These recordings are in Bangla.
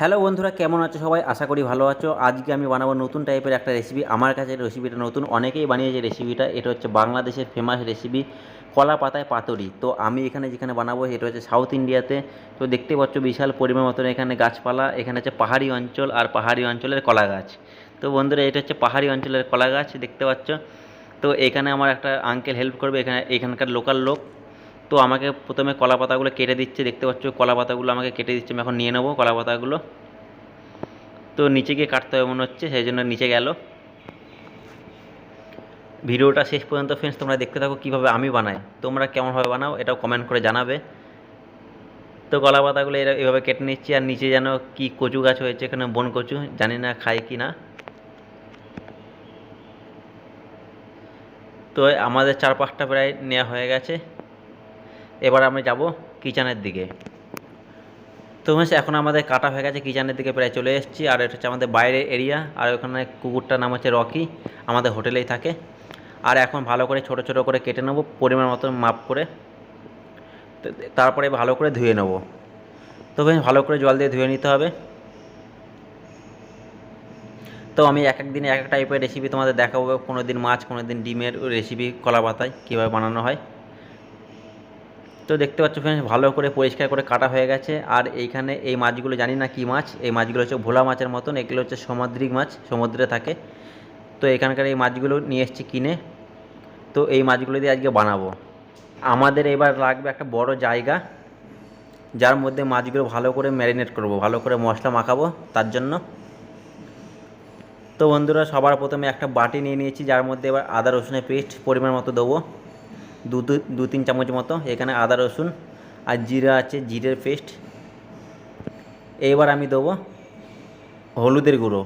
হ্যালো বন্ধুরা, কেমন আছো সবাই? আশা করি ভালো আছো। আজকে আমি বানাবো নতুন টাইপের একটা রেসিপি আমার কাছে রেসিপিটা নতুন। অনেকেই বানিয়েছে রেসিপিটা এটা হচ্ছে বাংলাদেশের ফেমাস রেসিপি কলা পাতায় পাতুরি। তো আমি এখানে যেখানে বানাবো, এটা হচ্ছে সাউথ ইন্ডিয়াতে তো দেখতে পাচ্ছ বিশাল পরিমাণ মতন এখানে গাছপালা, এখানে হচ্ছে পাহাড়ি অঞ্চল আর পাহাড়ি অঞ্চলের কলা গাছ। তো বন্ধুরা, এটা হচ্ছে পাহাড়ি অঞ্চলের কলা গাছ, দেখতে পাচ্ছ। তো এখানে আমার একটা আঙ্কেল হেল্প করবে, এখানে, এখানকার লোকাল লোক। তো আমাকে প্রথমে কলা পাতাগুলো কেটে দিচ্ছে, দেখতে পাচ্ছ কলা পাতাগুলো আমাকে কেটে দিচ্ছে, আমি এখন নিয়ে নেব কলা পাতাগুলো তো নিচে গিয়ে কাটতে হবে মনে হচ্ছে, সেই জন্য নিচে গেল। ভিডিওটা শেষ পর্যন্ত ফ্রেন্ডস তোমরা দেখতে থাকো কীভাবে আমি বানাই। তোমরা কেমনভাবে বানাও, এটাও কমেন্ট করে জানাবে। তো কলা পাতাগুলো এরা এভাবে কেটে নিচ্ছি, আর নিচে যেন কি কচু গাছ হয়েছে, এখানে বন কচু, জানি না খায় কি না তো আমাদের চার পাঁচটা প্রায় নেওয়া হয়ে গেছে। এবার আমি যাব কিচেনের দিকে। তো এখন আমাদের কাটা হয়ে গেছে, কিচেনের দিকে প্রায় চলে এসেছি। আর এটা হচ্ছে আমাদের বাইরের এরিয়া আর ওখানে কুকুরটার নাম হচ্ছে রকি, আমাদের হোটেলেই থাকে। আর এখন ভালো করে, ছোট ছোট করে কেটে নেব, পরিমাণ মতো মাপ করে। তারপরে ভালো করে ধুয়ে নেব। তো ভালো করে জল দিয়ে ধুয়ে নিতে হবে। তো আমি এক এক দিনে এক এক টাইপের রেসিপি তোমাদের দেখাবো কোনো দিন মাছ কোনো দিন ডিমের রেসিপি কলা পাতায়, কীভাবে বানানো হয়। তো দেখতে পাচ্ছ ফ্রেন্ডস ভালো করে পরিষ্কার করে কাটা হয়ে গেছে। আর এইখানে এই মাছগুলো জানি না কী মাছ, এই মাছগুলো হচ্ছে ভোলা মাছের মতন, এগুলো হচ্ছে সামুদ্রিক মাছ, সমুদ্রে থাকে। তো এখানকার এই মাছগুলো নিয়ে এসেছি কিনে। তো এই মাছগুলো দিয়ে আজকে বানাবো। আমাদের এবার লাগবে একটা বড় জায়গা, যার মধ্যে মাছগুলো ভালো করে ম্যারিনেট করব, ভালো করে মশলা মাখাবো, তার জন্য। তো বন্ধুরা, সবার প্রথমে একটা বাটি নিয়ে নিয়েছি, যার মধ্যে এবার আদা রসুনের পেস্ট পরিমাণ মতো দেবো। দু দু তিন চামচ মতো। এখানে আদা, রসুন আর জিরা আছে, জিরের পেস্ট। এইবার আমি দেবো হলুদের গুঁড়ো।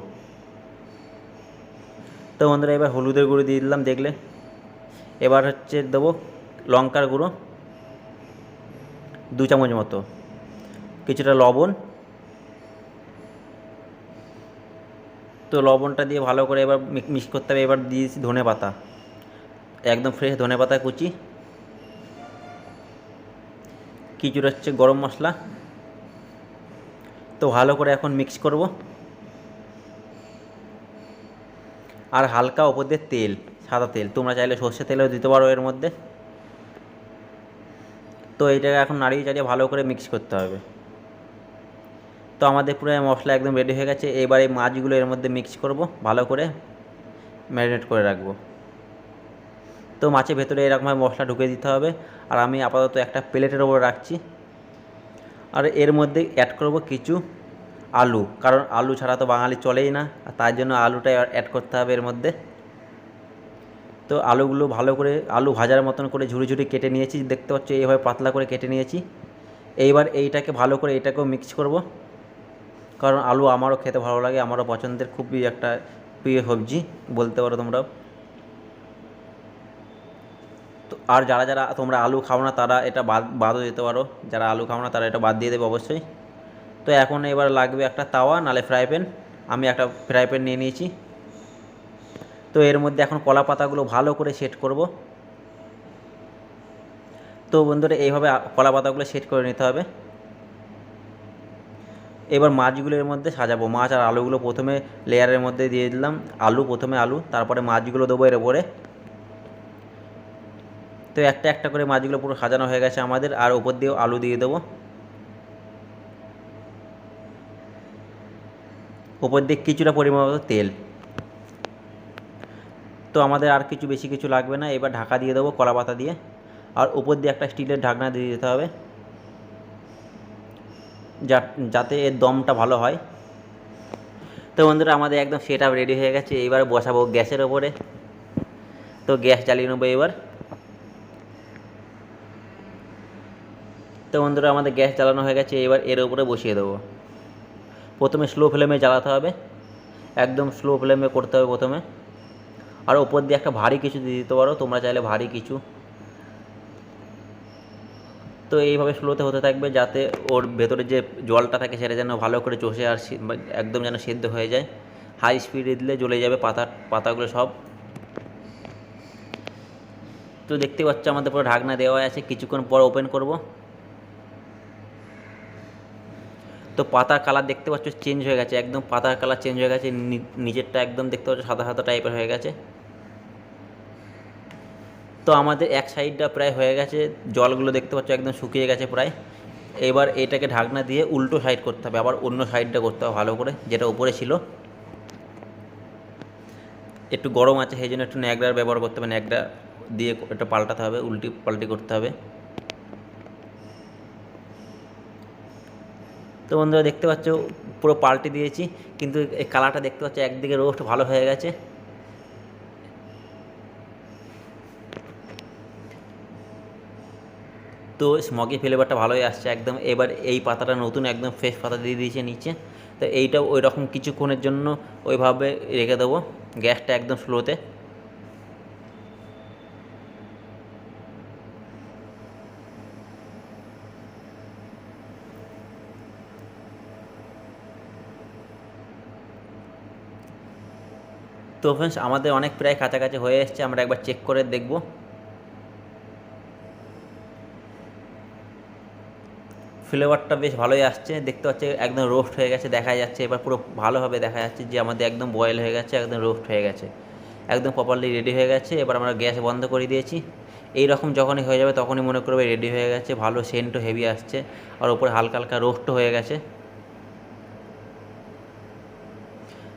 তো বন্ধুরা, এবার হলুদের গুঁড়ো দিয়ে দিলাম, দেখলে। এবার হচ্ছে দেবো লঙ্কার গুঁড়ো, দু চামচ মতো। কিছুটা লবণ। তো লবণটা দিয়ে ভালো করে এবার মিক্স করতে হবে। এবার দিয়েছি ধনে পাতা একদম ফ্রেশ ধনে পাতা কুচি। কিছুটা হচ্ছে গরম মশলা। তো ভালো করে এখন মিক্স করব। আর হালকা ওপর দিয়ে তেল, সাদা তেল। তোমরা চাইলে সর্ষে তেলও দিতে পারো এর মধ্যে। তো এইটাকে এখন নাড়িয়ে চাড়িয়ে ভালো করে মিক্স করতে হবে। তো আমাদের পুরো মশলা একদম রেডি হয়ে গেছে। এবার এই মাছগুলো এর মধ্যে মিক্স করব, ভালো করে ম্যারিনেট করে রাখব। তো মাছের ভেতরে এরকমভাবে মশলা ঢুকে দিতে হবে। আর আমি আপাতত একটা প্লেটের ওপর রাখছি। আর এর মধ্যে অ্যাড করব কিছু আলু। কারণ আলু ছাড়া তো বাঙালি চলেই না। আর তার জন্য আলুটা অ্যাড করতে হবে এর মধ্যে। তো আলুগুলো ভালো করে, আলু ভাজার মতন করে ঝুড়ি ঝুড়ি কেটে নিয়েছি। দেখতে পাচ্ছ, এইভাবে পাতলা করে কেটে নিয়েছি। এইবার এইটাকে ভালো করে এটাকেও মিক্স করব। কারণ আলু আমারও খেতে ভালো লাগে, আমারও পছন্দের। খুবই একটা প্রিয় সবজি, বলতে পারো তোমরাও তো আর যারা যারা তোমরা আলু খাও না, তারা এটা বাদ, বাদও দিতে পারো। যারা আলু খাও না, তারা এটা বাদ দিয়ে দেবে অবশ্যই। তো এখন এবার লাগবে একটা তাওয়া, নালে ফ্রাই প্যান আমি একটা ফ্রাই প্যান নিয়ে নিয়েছি। তো এর মধ্যে এখন কলা পাতাগুলো ভালো করে সেট করব। তো বন্ধুরা, এইভাবে কলা পাতাগুলো সেট করে নিতে হবে। এবার মাছগুলো এর মধ্যে সাজাবো। মাছ আর আলুগুলো প্রথমে লেয়ারের মধ্যে দিয়ে দিলাম। আলু, প্রথমে আলু, তারপরে মাছগুলো দেবো এর উপরে। তো একটা একটা করে মাছগুলো পুরো সাজানো হয়ে গেছে আমাদের। আর উপর দিয়েও আলু দিয়ে দেবো। উপর দিয়ে কিছুটা পরিমাণ তেল। তো আমাদের আর কিছু বেশি কিছু লাগবে না। এবার ঢাকা দিয়ে দেবো কলা পাতা দিয়ে। আর উপর দিয়ে একটা স্টিলের ঢাকনা দিয়ে দিতে হবে। যাতে এর দমটা ভালো হয়। তো বন্ধুরা, আমাদের একদম সেট রেডি হয়ে গেছে। এবার বসাবো গ্যাসের ওপরে। তো গ্যাস জ্বালিয়ে নেব এবার। তো বন্ধুরা, আমাদের গ্যাস জ্বালানো হয়ে গেছে, এবার এর উপরে বসিয়ে দেবো। প্রথমে স্লো ফ্লেমে জ্বালাতে হবে, একদম স্লো ফ্লেমে করতে হবে প্রথমে। আর ওপর দিয়ে একটা ভারী কিছু দিয়ে দিতে পারো, তোমরা চাইলে ভারী কিছু। তো এইভাবে স্লোতে হতে থাকবে, যাতে ওর ভেতরে যে জলটা থাকে, সেটা যেন ভালো করে চষে আর একদম যেন সেদ্ধ হয়ে যায়। হাই স্পিডে দিলে জ্বলে যাবে পাতা পাতাগুলো সব। তো দেখতে পাচ্ছ, আমাদের পুরো ঢাকনা দেওয়া আছে, কিছুক্ষণ পর ওপেন করব। তো পাতার কালার দেখতে পাচ্ছ চেঞ্জ হয়ে গেছে, একদম পাতার কালার চেঞ্জ হয়ে গেছে নিজেরটা একদম দেখতে পাচ্ছ সাদা সাদা টাইপের হয়ে গেছে। তো আমাদের এক সাইডটা প্রায় হয়ে গেছে, জলগুলো দেখতে পাচ্ছ একদম শুকিয়ে গেছে প্রায়। এবার এটাকে ঢাকনা দিয়ে উল্টো সাইড করতে হবে, আবার অন্য সাইডটা করতে হবে ভালো করে, যেটা উপরে ছিল। একটু গরম আছে, সেই জন্য একটু ন্যাকড়ার ব্যবহার করতে হবে, ন্যাকড়া দিয়ে এটা পাল্টাতে হবে, উল্টি পাল্টি করতে হবে। তো বন্ধুরা দেখতে পাচ্ছ, পুরো পাল্টে দিয়েছি, কিন্তু এই কালারটা দেখতে পাচ্ছ, একদিকে রোস্ট ভালো হয়ে গেছে। তো স্মগি ফ্লেভারটা ভালোই আসছে, একদম এবার এই পাতাটা নতুন, একদম ফ্রেশ পাতা দিয়ে দিয়েছে নিচে। তো এইটা ওই রকম কিছুক্ষণের জন্য ওইভাবে রেখে দেবো, গ্যাসটা একদম স্লোতে তো ফ্রেন্ডস আমাদের অনেক প্রায় কাছাকাছি হয়ে এসছে, আমরা একবার চেক করে দেখব। ফ্লেভারটা বেশ ভালোই আসছে, দেখতে পাচ্ছি একদম রোস্ট হয়ে গেছে, দেখা যাচ্ছে, এবার পুরো ভালোভাবে দেখা যাচ্ছে যে আমাদের একদম বয়েল হয়ে গেছে, একদম রোস্ট হয়ে গেছে, একদম প্রপারলি রেডি হয়ে গেছে, এবার আমরা গ্যাস বন্ধ করে দিয়েছি। এই রকম যখনই হয়ে যাবে তখনই মনে করবে রেডি হয়ে গেছে, ভালো সেন্টও হেভি আসছে, আর উপরে হালকা হালকা রোস্টও হয়ে গেছে।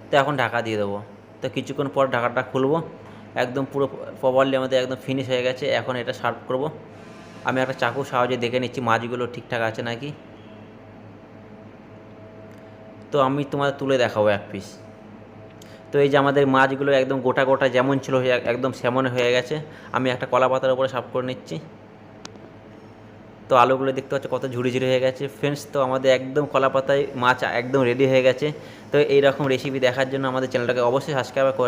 তো এখন ঢাকা দিয়ে দেবো। তো কিছুক্ষণ পর ঢাকাটা খুলবো। একদম পুরো প্রপারলি আমাদের একদম ফিনিশ হয়ে গেছে। এখন এটা সার্ভ করব। আমি একটা চাকুর সাহায্যে দেখে নিচ্ছি, মাছগুলো ঠিকঠাক আছে নাকি? তো আমি তোমাদের তুলে দেখাবো এক পিস তো এই যে আমাদের মাছগুলো একদম গোটা গোটা যেমন ছিল, একদম সেমন হয়ে গেছে। আমি একটা কলা পাতার উপরে সার্ভ করে নিচ্ছি। তো আলুগুলো দেখতে পাচ্ছ কত ঝুড়ি ঝুড়ি হয়ে গেছে। ফ্রেন্ডস তো আমাদের একদম কলা পাতায় মাছ একদম রেডি হয়ে গেছে। তো এইরকম রেসিপি দেখার জন্য আমাদের চ্যানেলটাকে অবশ্যই সাবস্ক্রাইব করে